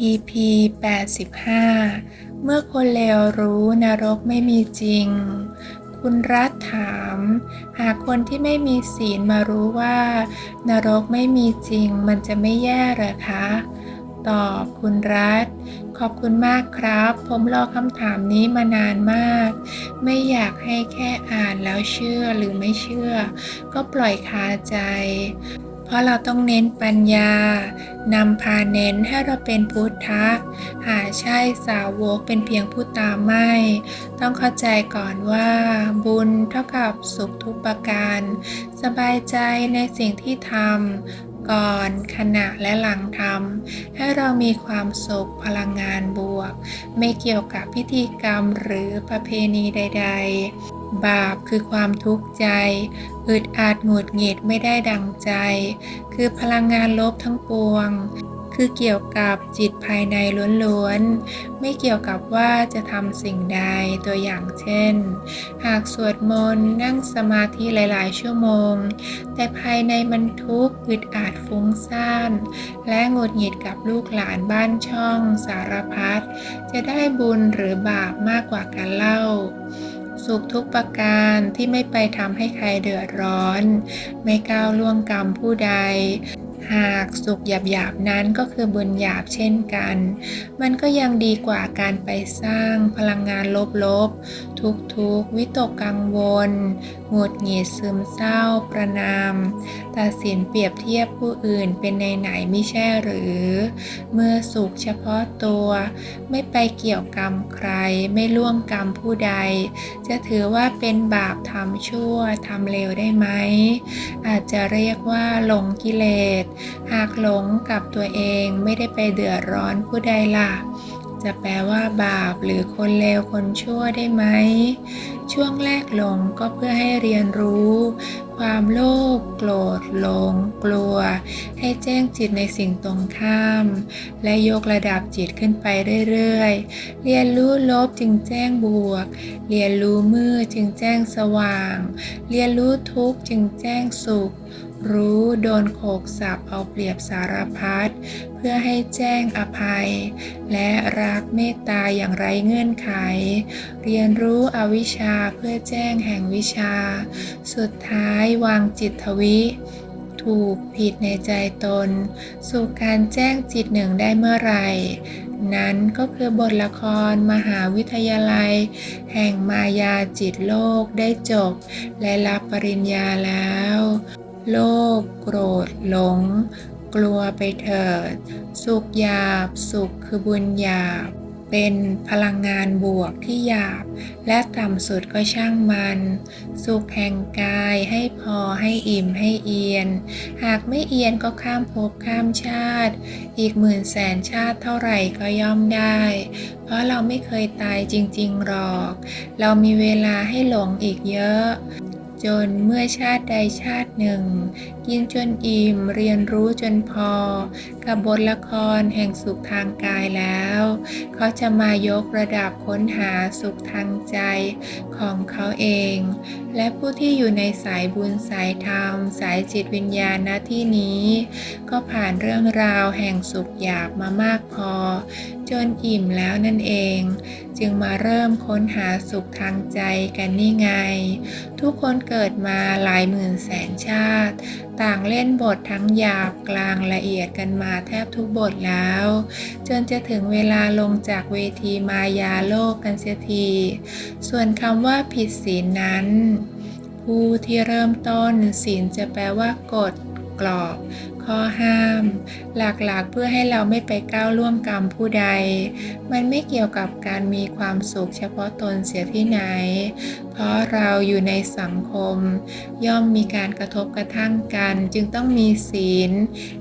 EP 85 เมื่อคนเลวรู้นรกไม่มีจริง คุณรัฐถาม หากคนที่ไม่มีศีลมารู้ว่า นรกไม่มีจริง มันจะไม่แย่เหรอคะ ตอบคุณรัฐ ขอบคุณมากครับ ผมรอคำถามนี้มานานมาก ไม่อยากให้แค่อ่านแล้วเชื่อหรือไม่เชื่อ ก็ปล่อยคาใจ ราะเราต้องเน้นปัญญานำพาเน้นให้เราเป็นพุทธะ หาใช่สาวกเป็นเพียงผู้ตามไม่ ต้องเข้าใจก่อนว่า บุญเท่ากับสุขทุกประการ สบายใจในสิ่งที่ทำก่อนขณะและหลังทำให้เรามีความสุขพลังงานบวก ไม่เกี่ยวกับพิธีกรรมหรือประเพณีใดๆ บาปคือความทุกข์ใจ อึดอัดหงุดหงิดไม่ได้ดังใจ คือพลังงานลบทั้งปวง คือเกี่ยวกับจิตภายในล้วนๆ ไม่เกี่ยวกับว่าจะทำสิ่งใดตัวอย่างเช่น หากสวดมนต์นั่งสมาธิหลายๆ ชั่วโมง แต่ภายในมันทุกข์อึดอัดฟุ้งซ่าน และหงุดหงิดกับลูกหลานบ้านช่องสารพัดจะได้บุญหรือบาปมากกว่าการเล่า สุขทุกประการที่ไม่ไปทำให้ใครเดือดร้อน ไม่ก้าวล่วงกรรมผู้ใด หากสุขหยาบๆนั้นก็คือบุญหยาบเช่นกัน มันก็ยังดีกว่าการไปสร้างพลังงานลบๆ ทุกๆ วิตกกังวล หงุดหงิดซึมเศร้าประนาม ตัดสินเปรียบเทียบผู้อื่นเป็นในไหนไม่ใช่หรือ เมื่อสุขเฉพาะตัว ไม่ไปเกี่ยวกรรมใคร ไม่ล่วงกรรมผู้ใด จะถือว่าเป็นบาปทำชั่วทำเลวได้ไหม อาจจะเรียกว่าหลงกิเลส หากหลงกับตัวเองไม่ได้ไปเดือดร้อนผู้ใดล่ะจะแปลว่าบาปหรือคนเลวคนชั่วได้ไหม ช่วงแรกหลงก็เพื่อให้เรียนรู้ความโลภโกรธหลง กลัว ให้แจ้งจิตในสิ่งตรงข้าม และยกระดับจิตขึ้นไปเรื่อยๆ เรียนรู้ลบจึงแจ้งบวก เรียนรู้มืดจึงแจ้งสว่าง เรียนรู้ทุกข์จึงแจ้งสุข รู้โดนโขกสับเอาเปรียบสารพัดเพื่อให้แจ้งอภัย และรักเมตตาอย่างไร้เงื่อนไข เรียนรู้อวิชชาเพื่อแจ้งแห่งวิชา สุดท้ายวางจิตทวิ ถูกผิดในใจตน สู่การแจ้งจิตหนึ่งได้เมื่อไหร่ นั้นก็คือบทละครมหาวิทยาลัย แห่งมายาจิตโลกได้จบ และรับปริญญาแล้ว โลภโกรธหลง กลัวไปเถิด สุขหยาบ สุขคือบุญหยาบ เป็นพลังงานบวกที่หยาบ และต่ำสุดก็ช่างมัน สุขแห่งกายให้พอให้อิ่มให้เอียน หากไม่เอียนก็ข้ามภพข้ามชาติ อีกหมื่นแสนชาติเท่าไหร่ก็ย่อมได้ เพราะเราไม่เคยตายจริงๆหรอก เรามีเวลาให้หลงอีกเยอะ จนเมื่อชาติใดชาติหนึ่ง กินจนอิ่มเรียนรู้จนพอ กับบทละครแห่งสุขทางกายแล้ว เขาจะมายกระดับค้นหาสุขทางใจของเขาเอง และผู้ที่อยู่ในสายบุญสายธรรม สายจิตวิญญาณณที่นี้ ก็ผ่านเรื่องราวแห่งสุขหยาบมามากพอ จนอิ่มแล้วนั่นเอง จึงมาเริ่มค้นหาสุขทางใจกันนี่ไง ทุกคนเเกิดมาหลายหมื่นแสนชาติ ต่างเล่นบททั้งหยาบกลางละเอียดกันมาแทบทุกบทแล้ว จนจะถึงเวลาลงจากเวทีมายาโลกกันเสียที ส่วนคำว่าผิดศีลนั้น ผู้ที่เริ่มต้นศีลจะแปลว่ากฎกรอบ ข้อห้าม หลักๆเพื่อให้เราไม่ไปก้าวล่วงกรรมผู้ใด มันไม่เกี่ยวกับการมีความสุขเฉพาะตนเสียที่ไหน เพราะเราอยู่ในสังคม ย่อมมีการกระทบกระทั่งกัน จึงต้องมีศีล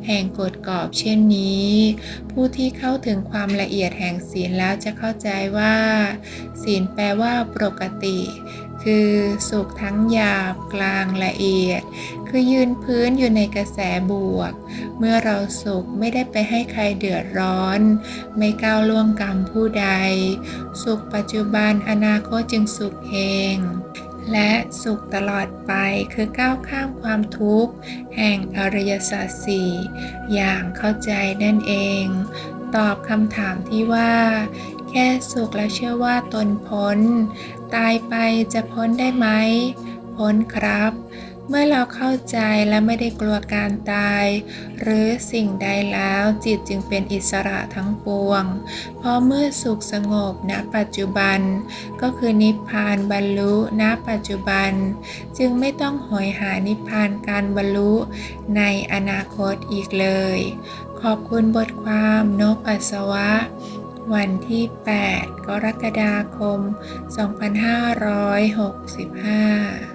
แห่งกฎกรอบเช่นนี้ ผู้ที่เข้าถึงความละเอียดแห่งศีลแล้วจะเข้าใจว่า ศีลแปลว่าปกติ คือสุขทั้งหยาบกลางละเอียด คือยืนพื้นอยู่ในกระแสบวก เมื่อเราสุขไม่ได้ไปให้ใครเดือดร้อน ไม่ก้าวล่วงกรรมผู้ใด สุขปัจจุบันอนาคตจึงสุขเอง และสุขตลอดไปคือก้าวข้ามความทุกข์ แห่งอริยสัจสี่อย่างเข้าใจนั่นเอง ตอบคำถามที่ว่าแค่สุขและเชื่อว่าตนพ้น ตายไปจะพ้นได้ไหม พ้นครับ เมื่อเราเข้าใจและไม่ได้กลัวการตาย หรือสิ่งใดแล้วจิตจึงเป็นอิสระทั้งปวง เพราะเมื่อสุขสงบณปัจจุบัน ก็คือนิพพานบรรลุณปัจจุบัน จึงไม่ต้องหอยหานิพพานการบรรลุในอนาคตอีกเลย ขอบคุณบทความนกอัศวะ วันที่ 8 กรกฎาคม 2565